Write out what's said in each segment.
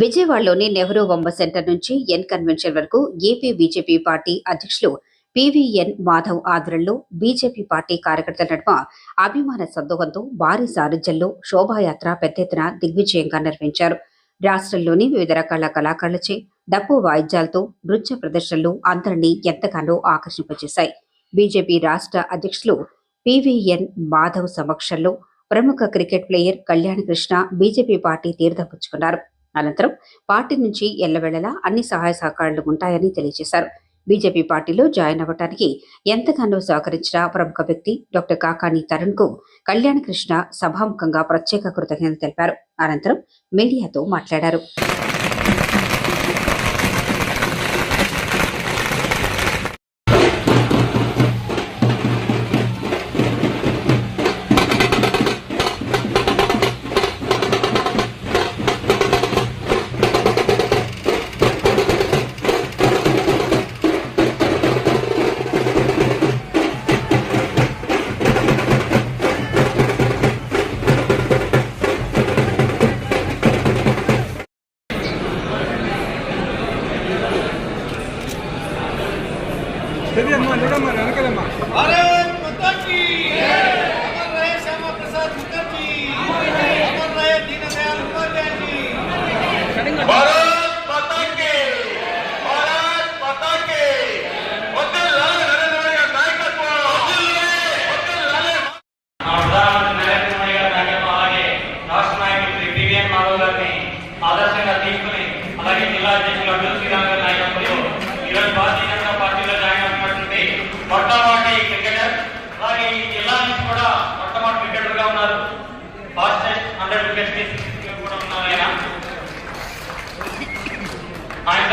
విజయవాడలోని నెహ్రూ బొమ్మ సెంటర్ నుంచి ఎన్ కన్వెన్షన్ వరకు ఏపీ బీజేపీ పార్టీ అధ్యక్షులు పివిఎన్ మాధవ్ ఆధ్వర్యంలో బీజేపీ పార్టీ కార్యకర్తల నడుమ అభిమాన సందోహంతో భారీ సారథ్యంలో శోభాయాత్ర పెద్ద ఎత్తున దిగ్విజయంగా నిర్వహించారు. రాష్ట్రంలోని వివిధ రకాల కళాకారులచే డప్పు వాయిద్యాలతో నృత్య ప్రదర్శనలు అందరినీ ఎంతగానో ఆకర్షింపజేశాయి. బీజేపీ రాష్ట్ర అధ్యక్షులు పివిఎన్ మాధవ్ సమక్షంలో ప్రముఖ cricket player Kalyan Krishna BJP party తీర్థపుచ్చుకున్నారు అనంతరం పార్టీ నుంచి ఎల్లవేళలా అన్ని సహాయ సహకారాలు ఉంటాయని తెలియజేశారు. బీజేపీ పార్టీలో జాయిన్ అవ్వటానికి ఎంతగానో సహకరించిన ప్రముఖ వ్యక్తి డాక్టర్ కాకాని తరుణ్కు కళ్యాణ కృష్ణ సభాముఖంగా ప్రత్యేక కృతజ్ఞతలు తెలిపారు. అనంతరం మీడియాతో మాట్లాడారు.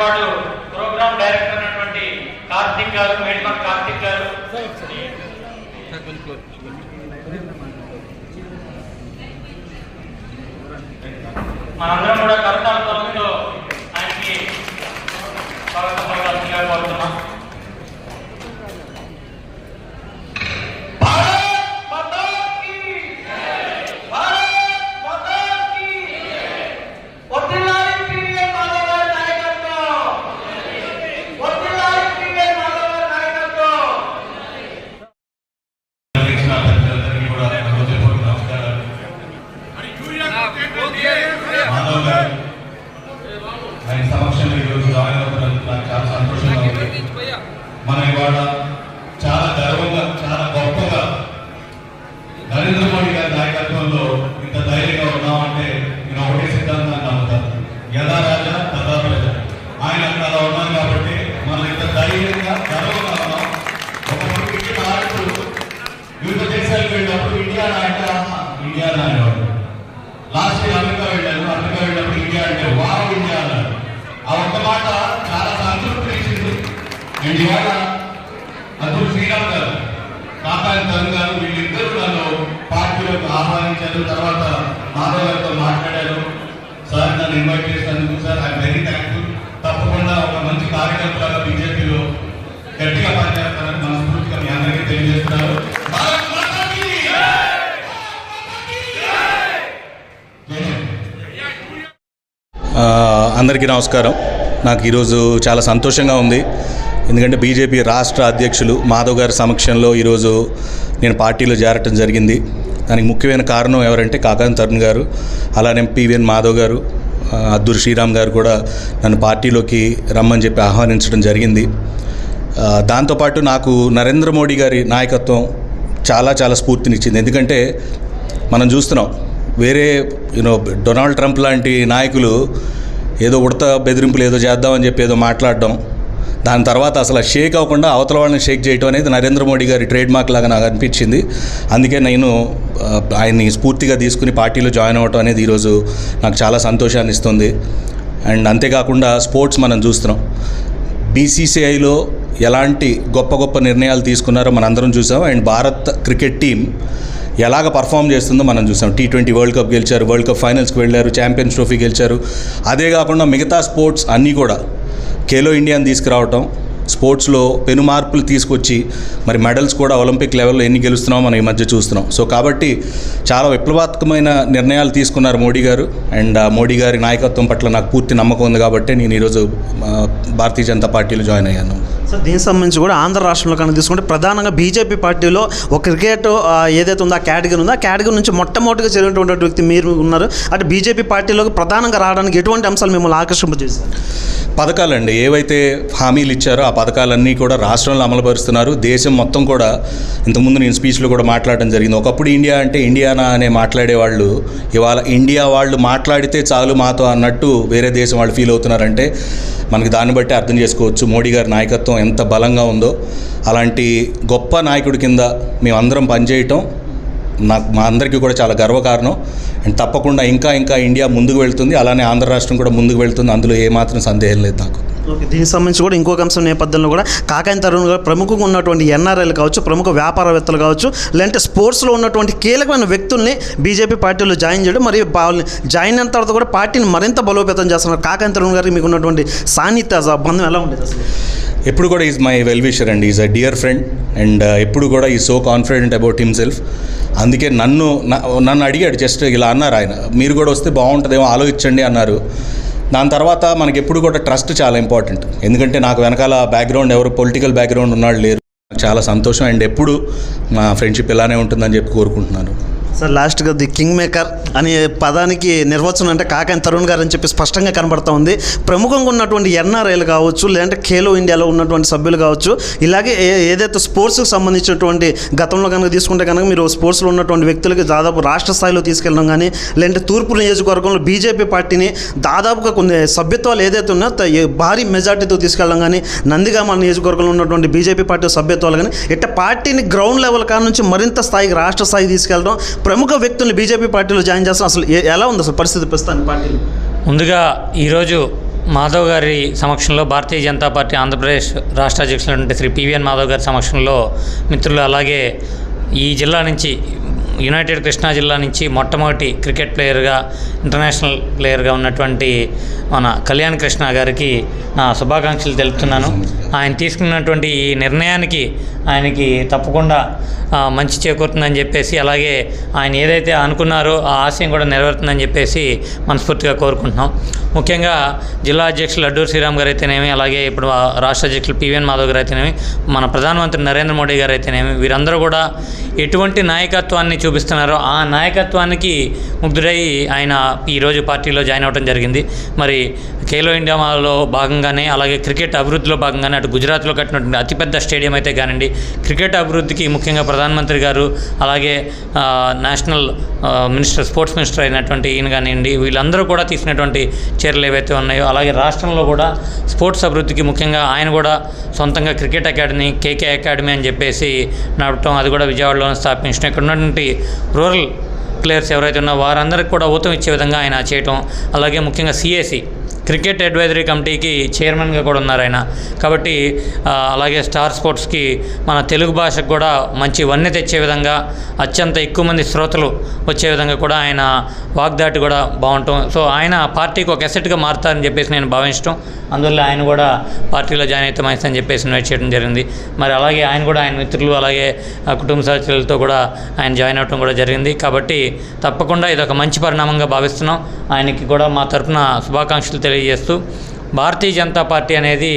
పాటు ప్రోగ్రామ్ డైరెక్టర్ అయినటువంటి కార్తిక్ గారు మేడ్మర్ కార్తిక్ గారు. మనందరం కూడా కరతాల పరంలో ఆయనకి స్వాగతం పలకాల్సిందిగా కోరుతున్నాం. మనం ఇవాళ చాలా గర్వంగా చాలా గొప్పగా నరేంద్ర మోడీ గారి నాయకత్వంలో ఇంత ధైర్యంగా ఉన్నామంటే నేను ఒకటే సిద్ధాంతాన్ని నమ్ముతాను యథా రాజా తథా ప్రజ. ఆయన అలా ఉన్నాం కాబట్టి మనం ఇంత ధైర్యంగా గర్వంగా ఉన్నాం. ఒకప్పుడు ఆడుతూ వివిధ దేశాలకు వెళ్ళినప్పుడు ఇండియా నాయక ఇండియా అనేవాడు లాస్ట్ ఇయర్ అమెరికా వెళ్ళాను అమెరికా వెళ్ళినప్పుడు ఇండియా అంటే వావ్ ఇండియా అన్నాడు ఆ ఒక్క మాట చాలా అండ్ ఇవాళ అబ్దుల్ శ్రీరామ్ గారు కాకాని తరుణ్ గారు వీళ్ళిద్దరూ నన్ను పార్టీలోకి ఆహ్వానించారు. తర్వాత మాధవ్ గారితో మాట్లాడారు. సార్ నన్ను ఇన్వైట్ చేసినందుకు సార్ ఐ వెరీ థ్యాంక్ఫుల్ తప్పకుండా ఒక మంచి కార్యకర్తగా బీజేపీలో గట్టిగా పనిచేస్తారని మనస్ఫూర్తిగా మీ అందరికీ తెలియజేస్తున్నారు అందరికీ నమస్కారం. నాకు ఈరోజు చాలా సంతోషంగా ఉంది. ఎందుకంటే బీజేపీ రాష్ట్ర అధ్యక్షులు మాధవ్ గారి సమక్షంలో ఈరోజు నేను పార్టీలో చేరటం జరిగింది. దానికి ముఖ్యమైన కారణం ఎవరంటే కాకాని తరుణ్ గారు అలానే పివిఎన్ మాధవ్ గారు అద్దూరు శ్రీరామ్ గారు కూడా నన్ను పార్టీలోకి రమ్మని చెప్పి ఆహ్వానించడం జరిగింది. దాంతోపాటు నాకు నరేంద్ర మోడీ గారి నాయకత్వం చాలా చాలా స్ఫూర్తినిచ్చింది. ఎందుకంటే మనం చూస్తున్నాం వేరే యూనో డొనాల్డ్ ట్రంప్ లాంటి నాయకులు ఏదో ఉడత బెదిరింపులు ఏదో చేద్దామని చెప్పి ఏదో మాట్లాడడం దాని తర్వాత అసలు షేక్ అవ్వకుండా అవతల వాళ్ళని షేక్ చేయటం అనేది నరేంద్ర మోడీ గారి ట్రేడ్ మార్క్ లాగా నాకు అనిపించింది. అందుకే నేను ఆయన్ని స్ఫూర్తిగా తీసుకుని పార్టీలో జాయిన్ అవ్వటం అనేది ఈరోజు నాకు చాలా సంతోషాన్ని ఇస్తుంది. అండ్ అంతేకాకుండా స్పోర్ట్స్ మనం చూస్తున్నాం. బీసీసీఐలో ఎలాంటి గొప్ప గొప్ప నిర్ణయాలు తీసుకున్నారో మనందరం చూసాం. అండ్ భారత్ క్రికెట్ టీం ఎలాగ పర్ఫామ్ చేస్తుందో మనం చూసాం. టీ ట్వంటీ వరల్డ్ కప్ గెలిచారు వరల్డ్ కప్ ఫైనల్స్కి వెళ్ళారు ఛాంపియన్స్ ట్రోఫీ గెలిచారు. అదే కాకుండా మిగతా స్పోర్ట్స్ అన్నీ కూడా ఖేలో ఇండియాని తీసుకురావటం స్పోర్ట్స్లో పెను మార్పులు తీసుకొచ్చి మరి మెడల్స్ కూడా ఒలింపిక్ లెవెల్లో ఎన్ని గెలుస్తున్నామో మనం ఈ మధ్య చూస్తున్నాం. సో కాబట్టి చాలా విప్లవాత్మకమైన నిర్ణయాలు తీసుకున్నారు మోడీ గారు. అండ్ మోడీ గారి నాయకత్వం పట్ల నాకు పూర్తి నమ్మకం ఉంది కాబట్టి నేను ఈరోజు భారతీయ జనతా పార్టీలో జాయిన్ అయ్యాను. సో దీనికి సంబంధించి కూడా ఆంధ్ర రాష్ట్రంలో కనుక తీసుకుంటే ప్రధానంగా బీజేపీ పార్టీలో ఒక క్రికెట్ ఏదైతే ఉందో ఆ కేటగిరీ ఉందో ఆ కేటగిరీ నుంచి మొట్టమొదటిగా చేరినటువంటి వ్యక్తి మీరు ఉన్నారు. అంటే బీజేపీ పార్టీలోకి ప్రధానంగా రావడానికి ఎటువంటి అంశాలు మిమ్మల్ని ఆకర్షింపజేశారు పథకాలండి ఏవైతే హామీలు ఇచ్చారో ఆ పథకాలన్నీ కూడా రాష్ట్రంలో అమలుపరుస్తున్నారు. దేశం మొత్తం కూడా ఇంతకుముందు నేను స్పీచ్లో కూడా మాట్లాడడం జరిగింది. ఒకప్పుడు ఇండియా అంటే ఇండియానా అనే మాట్లాడేవాళ్ళు ఇవాళ ఇండియా వాళ్ళు మాట్లాడితే చాలు మాతో అన్నట్టు వేరే దేశం వాళ్ళు ఫీల్ అవుతున్నారంటే మనకి దాన్ని బట్టి అర్థం చేసుకోవచ్చు. మోడీ గారి నాయకత్వం ఎంత బలంగా ఉందో. అలాంటి గొప్ప నాయకుడి కింద మేమందరం పనిచేయటం నాకు మా అందరికీ కూడా చాలా గర్వకారణం. అండ్ తప్పకుండా ఇంకా ఇంకా ఇండియా ముందుకు వెళ్తుంది. అలానే ఆంధ్ర రాష్ట్రం కూడా ముందుకు వెళ్తుంది. అందులో ఏమాత్రం సందేహం లేదు నాకు. దీనికి సంబంధించి కూడా ఇంకొక అంశం నేపథ్యంలో కూడా కాకాని తరుణ్ గారు ప్రముఖంగా ఉన్నటువంటి ఎన్ఆర్ఐలు కావచ్చు ప్రముఖ వ్యాపారవేత్తలు కావచ్చు లేదంటే స్పోర్ట్స్లో ఉన్నటువంటి కీలకమైన వ్యక్తుల్ని బీజేపీ పార్టీలో జాయిన్ చేయడం మరియు వాళ్ళని జాయిన్ అయిన తర్వాత కూడా పార్టీని మరింత బలోపేతం చేస్తున్నారు. కాకాని తరుణ్ గారికి మీకు ఉన్నటువంటి సాన్నిధ్య బంధం ఎలా ఉండేది అసలు? ఎప్పుడు కూడా is my well wisher and is a dear friend and ఎప్పుడు కూడా ఈ సో కాన్ఫిడెంట్ అబౌట్ హిమ్సెల్ఫ్ అందుకే నన్ను నన్ను అడిగాడు జస్ట్ ఇలా అన్నారు ఆయన. మీరు కూడా వస్తే బాగుంటుందేమో ఆలోచించండి అన్నారు. దాని తర్వాత మనకి ఎప్పుడు కూడా ట్రస్ట్ చాలా ఇంపార్టెంట్. ఎందుకంటే నాకు వెనకాల బ్యాక్గ్రౌండ్ ఎవరు పొలిటికల్ బ్యాక్గ్రౌండ్ ఉన్నాళ్ళు లేరు. నాకు చాలా సంతోషం అండ్ ఎప్పుడు మా ఫ్రెండ్షిప్ ఇలానే ఉంటుందని చెప్పి కోరుకుంటున్నాను. సార్ లాస్ట్గా ది కింగ్ మేకర్ అనే పదానికి నిర్వచనం అంటే కాకాని తరుణ్ గారు అని చెప్పి స్పష్టంగా కనబడతా ఉంది. ప్రముఖంగా ఉన్నటువంటి ఎన్ఆర్ఐలు కావచ్చు లేదంటే ఖేలో ఇండియాలో ఉన్నటువంటి సభ్యులు కావచ్చు ఇలాగే ఏ- ఏదైతే స్పోర్ట్స్కి సంబంధించినటువంటి గతంలో కనుక తీసుకుంటే కనుక మీరు స్పోర్ట్స్లో ఉన్నటువంటి వ్యక్తులకి దాదాపు రాష్ట్ర స్థాయిలో తీసుకెళ్ళడం కానీ లేదంటే తూర్పు నియోజకవర్గంలో బీజేపీ పార్టీని దాదాపుగా కొన్ని సభ్యత్వాలు ఏదైతే ఉన్నాయో భారీ మెజార్టీతో తీసుకెళ్ళడం కానీ నందిగామ నియోజకవర్గంలో ఉన్నటువంటి బీజేపీ పార్టీ సభ్యత్వాలు కానీ ఇట్ట పార్టీని గ్రౌండ్ లెవెల్ కాడ నుంచి మరింత స్థాయికి రాష్ట్ర స్థాయికి తీసుకెళ్ళడం ప్రముఖ వ్యక్తుల్ని బీజేపీ పార్టీలో జాయిన్ చేస్తాం. అసలు ఎలా ఉంది అసలు పరిస్థితి ప్రస్తుతానికి పార్టీలు? ముందుగా ఈరోజు మాధవ్ గారి సమక్షంలో భారతీయ జనతా పార్టీ ఆంధ్రప్రదేశ్ రాష్ట్ర అధ్యక్షులైనటువంటి శ్రీ పివిఎన్ మాధవ్ గారి సమక్షంలో మిత్రులు అలాగే ఈ జిల్లా నుంచి యునైటెడ్ కృష్ణా జిల్లా నుంచి మొట్టమొదటి క్రికెట్ ప్లేయర్గా ఇంటర్నేషనల్ ప్లేయర్గా ఉన్నటువంటి మన కళ్యాణ్ కృష్ణ గారికి నా శుభాకాంక్షలు తెలుపుతున్నాను. ఆయన తీసుకున్నటువంటి ఈ నిర్ణయానికి ఆయనకి తప్పకుండా మంచి చేకూరుతుందని చెప్పేసి అలాగే ఆయన ఏదైతే అనుకున్నారో ఆ ఆశయం కూడా నెరవేరుతుందని చెప్పేసి మనస్ఫూర్తిగా కోరుకుంటున్నాం. ముఖ్యంగా జిల్లా అధ్యక్షులు అడ్డూరు శ్రీరామ్ గారు అయితేనేమి అలాగే ఇప్పుడు రాష్ట్ర అధ్యక్షులు పివిఎన్ మాధవ్ గారు అయితేనేమి మన ప్రధానమంత్రి నరేంద్ర మోడీ గారు అయితేనేమి వీరందరూ కూడా ఎటువంటి నాయకత్వాన్ని చూపిస్తున్నారో ఆ నాయకత్వానికి ముగ్ధుడై ఆయన ఈరోజు పార్టీలో జాయిన్ అవ్వడం జరిగింది. మరి ఖేలో ఇండియాలో భాగంగానే అలాగే క్రికెట్ అభివృద్ధిలో భాగంగానే అటు గుజరాత్లో కట్టినటువంటి అతిపెద్ద స్టేడియం అయితే కానివ్వండి క్రికెట్ అభివృద్ధికి ముఖ్యంగా ప్రధానమంత్రి గారు అలాగే నేషనల్ మినిస్టర్ స్పోర్ట్స్ మినిస్టర్ అయినటువంటి ఈయన కానివ్వండి వీళ్ళందరూ కూడా తీసినటువంటి చర్యలు ఏవైతే ఉన్నాయో అలాగే రాష్ట్రంలో కూడా స్పోర్ట్స్ అభివృద్ధికి ముఖ్యంగా ఆయన కూడా సొంతంగా క్రికెట్ అకాడమీ కేకే అకాడమీ అని చెప్పేసి నడపటం అది కూడా విజయవాడలో స్థాపించడం ఇక్కడ ఉన్నటువంటి రూరల్ ప్లేయర్స్ ఎవరైతే ఉన్నారో వారందరికీ కూడా ఊతం ఇచ్చే విధంగా ఆయన చేయటం అలాగే ముఖ్యంగా సిఎసి క్రికెట్ అడ్వైజరీ కమిటీకి చైర్మన్గా కూడా ఉన్నారు ఆయన. కాబట్టి అలాగే స్టార్ స్పోర్ట్స్కి మన తెలుగు భాషకు కూడా మంచి వన్నె తెచ్చే విధంగా అత్యంత ఎక్కువ మంది శ్రోతలు వచ్చే విధంగా కూడా ఆయన వాగ్దాటి కూడా బాగుంటాం. సో ఆయన పార్టీకి ఒక ఎసెట్గా మారుతారని చెప్పేసి నేను భావించడం అందువల్ల ఆయన కూడా పార్టీలో జాయిన్ అయితే మంచిదని చెప్పేసి ఇన్వైట్ చేయడం జరిగింది. మరి అలాగే ఆయన కూడా ఆయన మిత్రులు అలాగే కుటుంబ సభ్యులతో కూడా ఆయన జాయిన్ అవ్వడం కూడా జరిగింది. కాబట్టి తప్పకుండా ఇది ఒక మంచి పరిణామంగా భావిస్తున్నాం. ఆయనకి కూడా మా తరపున శుభాకాంక్షలు తెలియజేస్తూ భారతీయ జనతా పార్టీ అనేది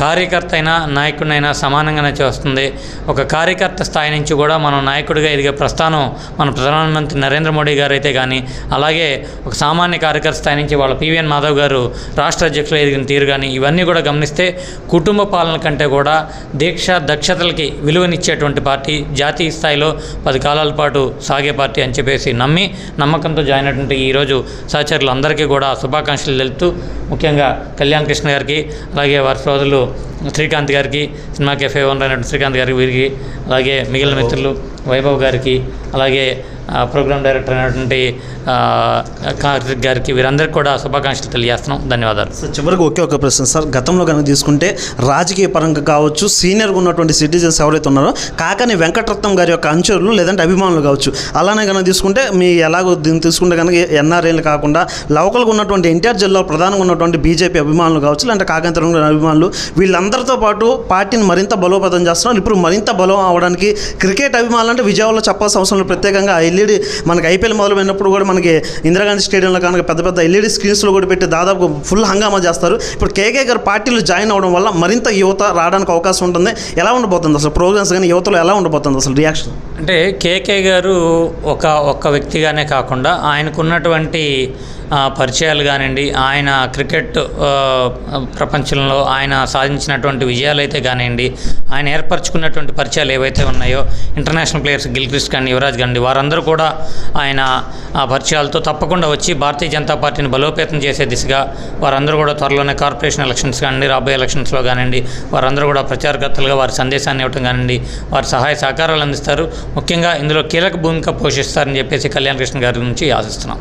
కార్యకర్త అయినా నాయకుడినైనా సమానంగానే చేస్తుంది. ఒక కార్యకర్త స్థాయి నుంచి కూడా మనం నాయకుడిగా ఎదిగే ప్రస్థానం మన ప్రధానమంత్రి నరేంద్ర మోడీ గారు అయితే కానీ అలాగే ఒక సామాన్య కార్యకర్త స్థాయి నుంచి వాళ్ళ పివిఎన్ మాధవ్ గారు రాష్ట్ర అధ్యక్షులు ఎదిగిన తీరు కానీ ఇవన్నీ కూడా గమనిస్తే కుటుంబ పాలన కంటే కూడా దీక్ష దక్షతలకి విలువనిచ్చేటువంటి పార్టీ జాతీయ స్థాయిలో పది కాలాల పాటు సాగే పార్టీ అని చెప్పేసి నమ్మి నమ్మకంతో జాయిన్ అయినటువంటి ఈరోజు సహచరులు అందరికీ కూడా శుభాకాంక్షలు తెలుపుతూ ముఖ్యంగా కళ్యాణ్ కృష్ణ గారికి అలాగే వారి సోదరులు శ్రీకాంత్ గారికి సినిమా కెఫే ఓనర్ అయినటువంటి శ్రీకాంత్ గారికి వీరికి అలాగే మిగిలిన మిత్రులు వైభవ్ గారికి అలాగే ప్రోగ్రామ్ డైరెక్టర్ అయినటువంటి కార్తిక్ గారికి వీరందరికీ కూడా శుభాకాంక్షలు తెలియజేస్తున్నాం. ధన్యవాదాలు. సార్ చివరికి ఒకే ఒక ప్రశ్న సార్. గతంలో కనుక తీసుకుంటే రాజకీయ పరంగా కావచ్చు సీనియర్గా ఉన్నటువంటి సిటిజన్స్ ఎవరైతే ఉన్నారో కాకని వెంకటరత్నం గారి యొక్క అంచులు లేదంటే అభిమానులు కావచ్చు. అలానే కనుక తీసుకుంటే మీ ఎలాగో దీన్ని తీసుకుంటే కనుక ఎన్ఆర్ఐలు కాకుండా లోకల్గా ఉన్నటువంటి ఎన్టీఆర్ జిల్లాలో ప్రధానంగా ఉన్నటువంటి బీజేపీ అభిమానులు కావచ్చు లేదంటే కాకంతరం అభిమానులు వీళ్ళందరితో పాటు పార్టీని మరింత బలోపేతం చేస్తున్నారు. ఇప్పుడు మరింత బలం అవడానికి క్రికెట్ అభిమానులు అంటే విజయవాడలో చెప్పాల్సిన అవసరం ప్రత్యేకంగా ఐ ఎల్ఈడి మనకి ఐపీఎల్ మొదలైనప్పుడు కూడా మనకి ఇందిరాగాంధీ స్టేడియంలో కనుక పెద్ద పెద్ద ఎల్ఈడి స్క్రీన్స్లో కూడా పెట్టి దాదాపు ఫుల్ హంగామా చేస్తారు. ఇప్పుడు కేకే గారు పార్టీలో జాయిన్ అవ్వడం వల్ల మరింత యువత రావడానికి అవకాశం ఉంటుంది. ఎలా ఉండబోతుంది అసలు ప్రోగ్రామ్స్ కానీ యువతలో ఎలా ఉండబోతుంది అసలు రియాక్షన్? అంటే కేకే గారు ఒక ఒక్క వ్యక్తిగానే కాకుండా ఆయనకున్నటువంటి పరిచయాలు కానివ్వండి ఆయన క్రికెట్ ప్రపంచంలో ఆయన సాధించినటువంటి విజయాలు అయితే కానివ్వండి ఆయన ఏర్పరచుకున్నటువంటి పరిచయాలు ఏవైతే ఉన్నాయో ఇంటర్నేషనల్ ప్లేయర్స్ గిల్క్రిస్ట్ కానీ యువరాజ్ కానీ వారందరూ కూడా ఆయన ఆ పరిచయాలతో తప్పకుండా వచ్చి భారతీయ జనతా పార్టీని బలోపేతం చేసే దిశగా వారందరూ కూడా త్వరలోనే కార్పొరేషన్ ఎలక్షన్స్ కానివ్వండి రాబోయే ఎలక్షన్స్లో కానివ్వండి వారందరూ కూడా ప్రచారకర్తలుగా వారి సందేశాన్ని ఇవ్వటం కానివ్వండి వారి సహాయ సహకారాలు అందిస్తారు. ముఖ్యంగా ఇందులో కీలక భూమిక పోషిస్తారని చెప్పేసి కళ్యాణ్ కృష్ణ గారి నుంచి ఆశిస్తున్నాం.